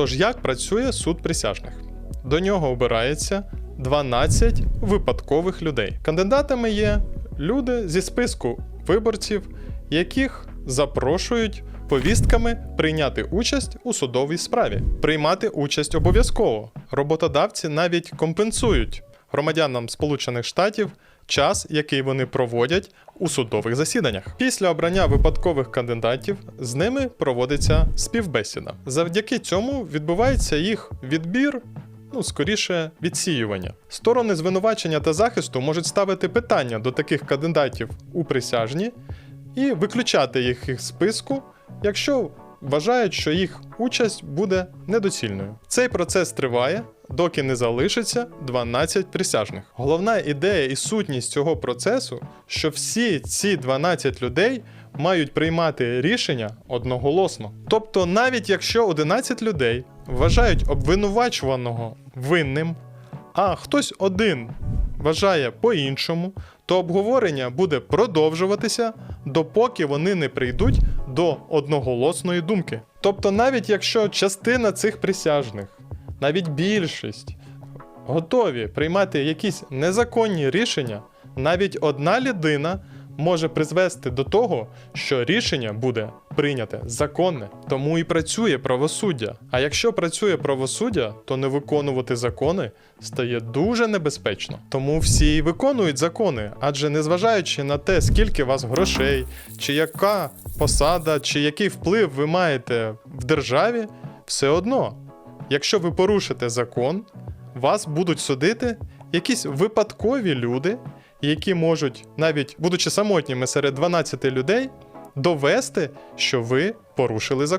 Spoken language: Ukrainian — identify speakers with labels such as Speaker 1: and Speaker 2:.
Speaker 1: Тож як працює суд присяжних? До нього обирається 12 випадкових людей. Кандидатами є люди зі списку виборців, яких запрошують повістками прийняти участь у судовій справі. Приймати участь обов'язково. Роботодавці навіть компенсують громадянам Сполучених Штатів час, який вони проводять у судових засіданнях. Після обрання випадкових кандидатів з ними проводиться співбесіда. Завдяки цьому відбувається їх відбір. Ну, скоріше, відсіювання. Сторони звинувачення та захисту можуть ставити питання до таких кандидатів у присяжні і виключати їх із списку, якщо вважають, що їх участь буде недоцільною. Цей процес триває, доки не залишиться 12 присяжних. Головна ідея і сутність цього процесу, що всі ці 12 людей мають приймати рішення одноголосно. Тобто, навіть якщо 11 людей вважають обвинувачуваного винним, а хтось один вважає по-іншому, то обговорення буде продовжуватися, допоки вони не прийдуть до одноголосної думки. Тобто, навіть якщо частина цих присяжних, навіть більшість, готові приймати якісь незаконні рішення, навіть одна людина може призвести до того, що рішення буде прийняте законне. Тому і працює правосуддя. А якщо працює правосуддя, то не виконувати закони стає дуже небезпечно. Тому всі і виконують закони, адже незважаючи на те, скільки у вас грошей, чи яка посада, чи який вплив ви маєте в державі, все одно, якщо ви порушите закон, вас будуть судити якісь випадкові люди, які можуть, навіть будучи самотніми серед 12 людей, довести, що ви порушили закон.